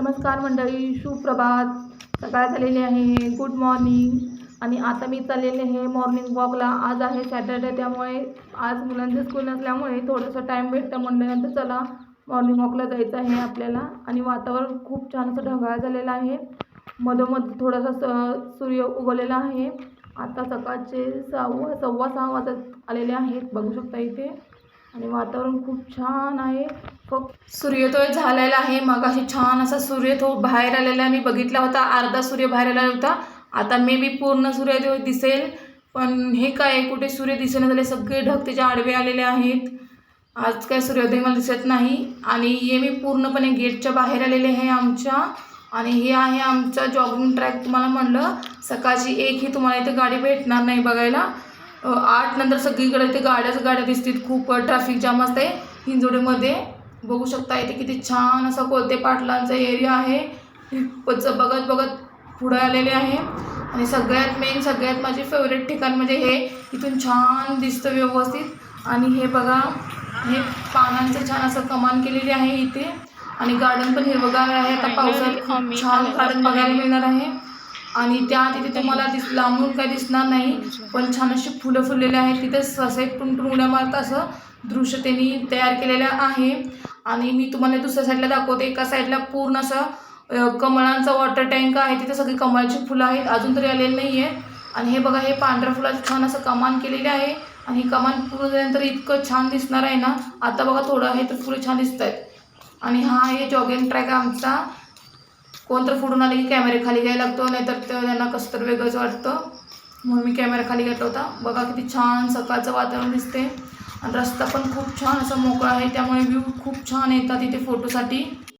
नमस्कार मंडळी सुप्रभात. सकाळ झालेली आहे. गुड मॉर्निंग आणि आता मी चाललेले आहे मॉर्निंग वॉकला आज आहे सॅटर्डे त्यामुळे आज मुलांचे स्कूल नसल्यामुळे थोडंसं टाईम भेटतं म्हणल्यानंतर चला मॉर्निंग वॉकला जायचं आहे आपल्याला. आणि वातावरण खूप छान असं ढगाळ झालेलं आहे. मधोमध थोडासा स सूर्य उगवलेला आहे. आता सकाळचे सहा सव्वा सहा वाजत आलेले आहेत. बघू शकता इथे. आणि वातावरण खूप छान आहे. खूप सूर्योदय झालेला आहे. मग अशी छान असा सूर्य तो बाहेर आलेला मी बघितला होता अर्धा सूर्य बाहेर आलेला होता. आता मे बी पूर्ण सूर्योदय दिसेल. पण हे काय कुठे सूर्य दिसेना झाले सगळे ढग त्याच्या आडवे आलेले आहेत. आज काय सूर्योदय मला दिसत नाही. आणि हे मी पूर्णपणे गेटच्या बाहेर आलेले आहे आमच्या. आणि हे आहे आमचा जॉगिंग ट्रॅक तुम्हाला म्हणलं सकाळची एक ही तुम्हाला इथे गाडी भेटणार नाही बघायला. आठ नंतर सगळीकडे इथे गाड्याच गाड्या दिसतील. खूप ट्रॅफिक जाम असते हिंजोडीमध्ये. बघू शकता इथे किती छान असा कोलते पाटलांचा एरिया आहे. पच बघत बघत पुढे आलेले आहे. आणि सगळ्यात मेन सगळ्यात माझी फेवरेट ठिकाण म्हणजे हे. इथून छान दिसतं व्यवस्थित. आणि हे बघा हे पानांचं छान असं कमान केलेली आहे इथे. आणि गार्डन पण हिरवगार आहे. आता पावसाळ्यात खूप छान गार्डन बघायला मिळणार आहे. आणि त्या तिथे तुम्हाला दिस लांबून काय दिसणार नाही. पण छान अशी फुलं फुललेले आहेत. तिथे ससे टुनटुन उड्या मारत असं. दृश्य त्यांनी तयार केलेलं आहे. आणि मी तुम्हाला दुसऱ्या साईडला दाखवते. एका साईडला पूर्ण असं कमळांचा वॉटर टँक आहे. तिथे सगळी कमळाची फुलं आहेत. अजून तरी आलेली नाही आहे आणि हे बघा हे पांढऱ्या फुलाचं छान असं कमान केलेले आहे. आणि कमान पूर्ण झाल्यानंतर इतकं छान दिसणार आहे ना? आता बघा थोडं आहे तर फुलं छान दिसत आहेत आणि हा आहे जॉगिंग ट्रॅक आमचा. कोणतर फुडून आले की कॅमेरे खाली घ्यायला लागतो. नाहीतर त्यांना कसं तर वेगळंच वाटतं. म्हणून मी कॅमेरा खाली घेतला होता. बघा किती छान सकाळचं वातावरण दिसते आणि रस्ता पण खूप छान असा मोकळा आहे त्यामुळे व्ह्यू खूप छान येतात इथे फोटोसाठी